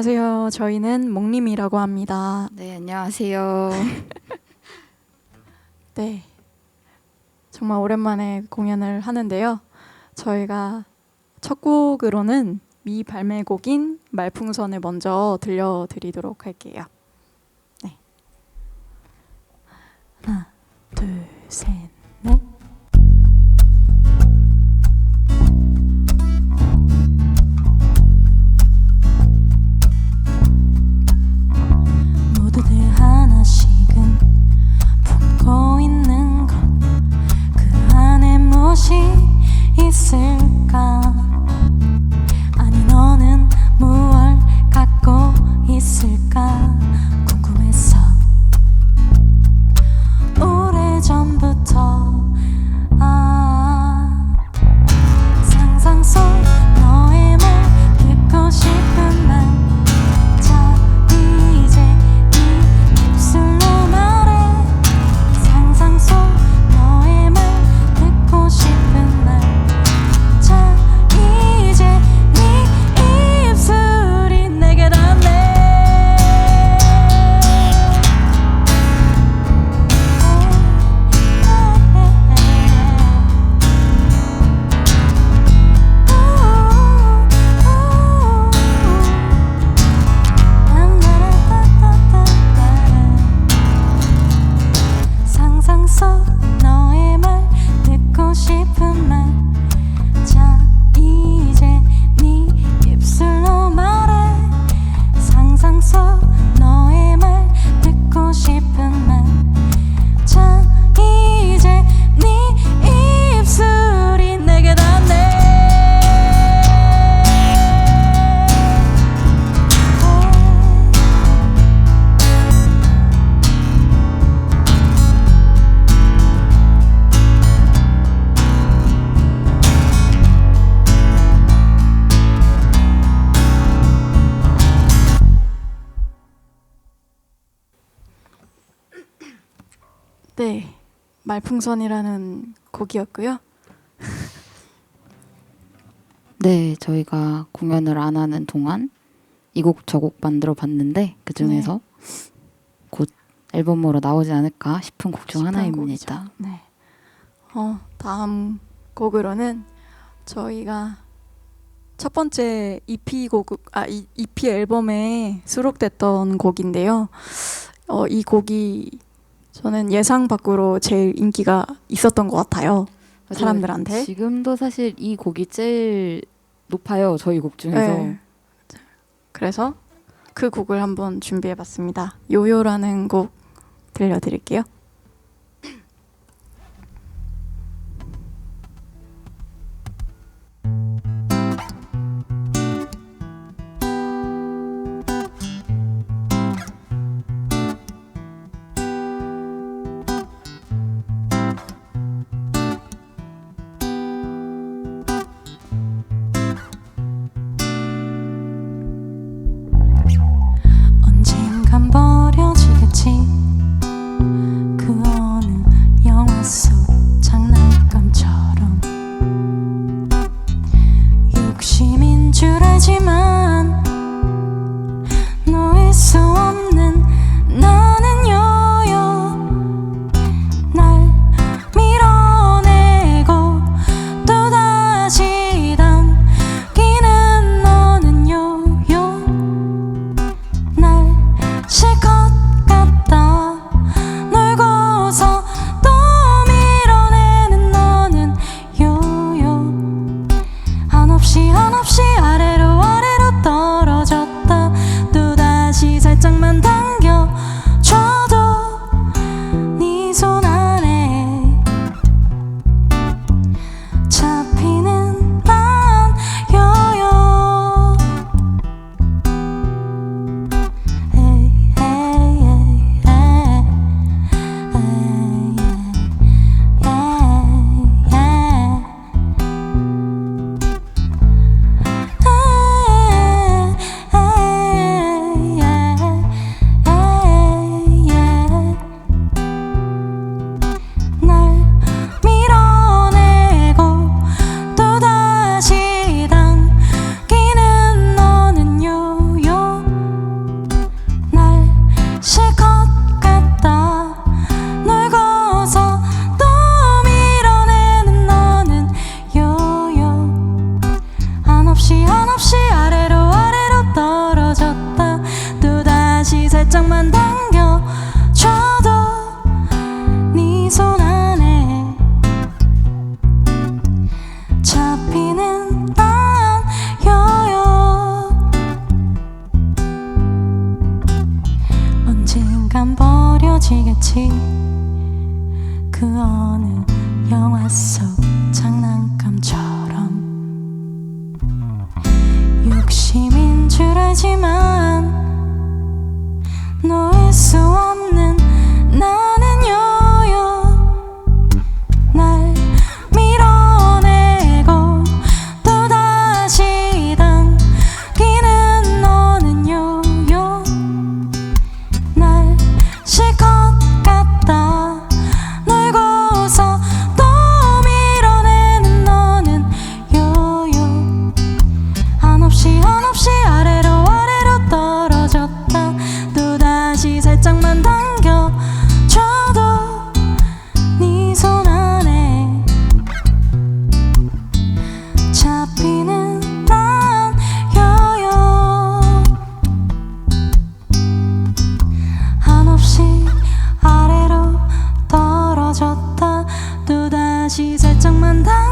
안녕하세요. 저희는 목님이라고 합니다. 네, 안녕하세요. 네. 정말 오랜만에 공연을 하는데요. 저희가 첫 곡으로는 미발매곡인 말풍선을 먼저 들려드리도록 할게요. 네. 하나, 둘, 셋, 말풍선이라는 곡이었고요. 네, 저희가 공연을 안 하는 동안 이 곡 저 곡 만들어 봤는데 그 중에서 곧 앨범으로 나오지 않을까 싶은 곡 중 싶은 하나입니다. 곡이죠. 네. 어, 다음 곡으로는 저희가 첫 번째 EP 곡, 아, 이 EP 앨범에 수록됐던 곡인데요. 어, 이 곡이 저는 예상 밖으로 제일 인기가 있었던 것 같아요. 사람들한테. 지금도 사실 이 곡이 제일 높아요. 저희 곡 중에서. 네. 그래서 그 곡을 한번 준비해봤습니다. 요요라는 곡 들려드릴게요. 진심인 줄 알지만 너 다시 살짝만 닿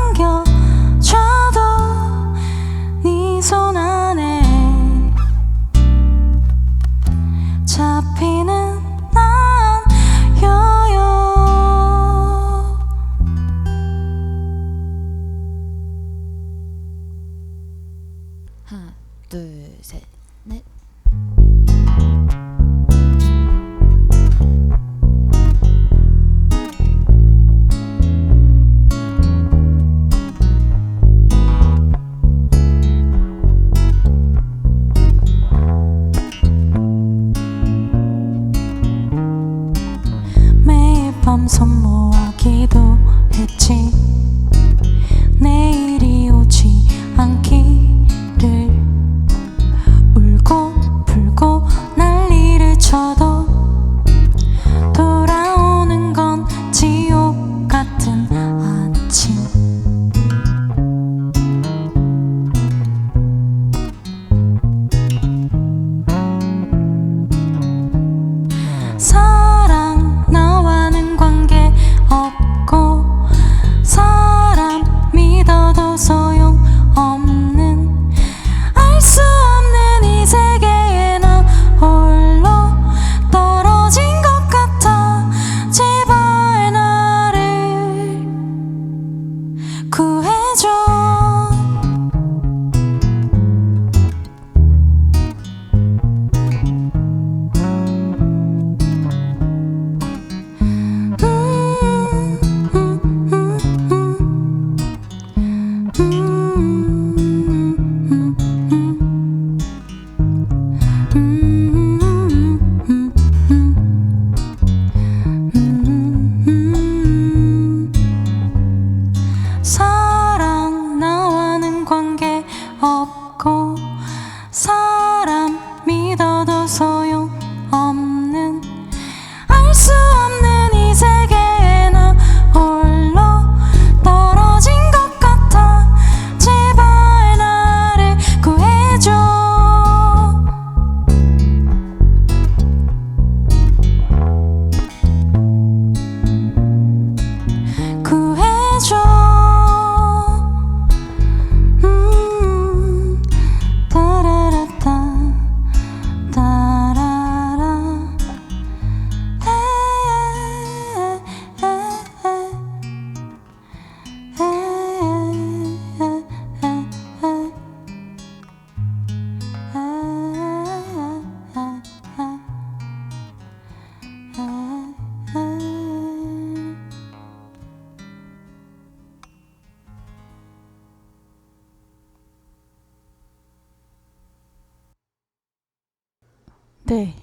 네.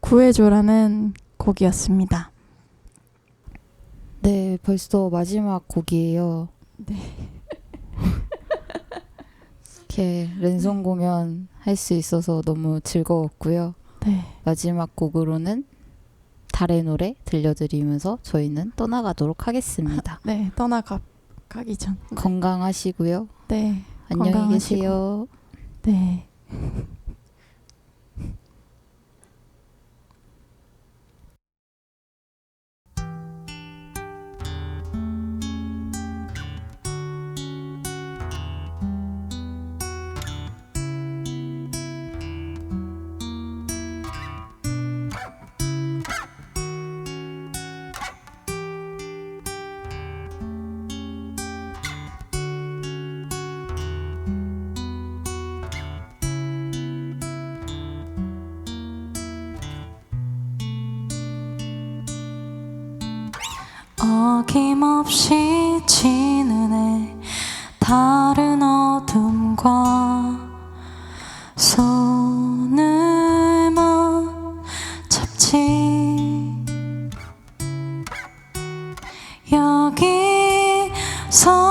구해줘라는 곡이었습니다. 네, 벌써 마지막 곡이에요. 네. 이렇게 랜선 공연 할 수 있어서 너무 즐거웠고요. 네. 마지막 곡으로는 달의 노래 들려드리면서 저희는 떠나가도록 하겠습니다. 네, 떠나가 가기 전. 건강하시고요. 네. 안녕히 건강하시고. 계세요. 네. 어김없이 지는 해 다른 어둠과 손을만 잡지. 여기 서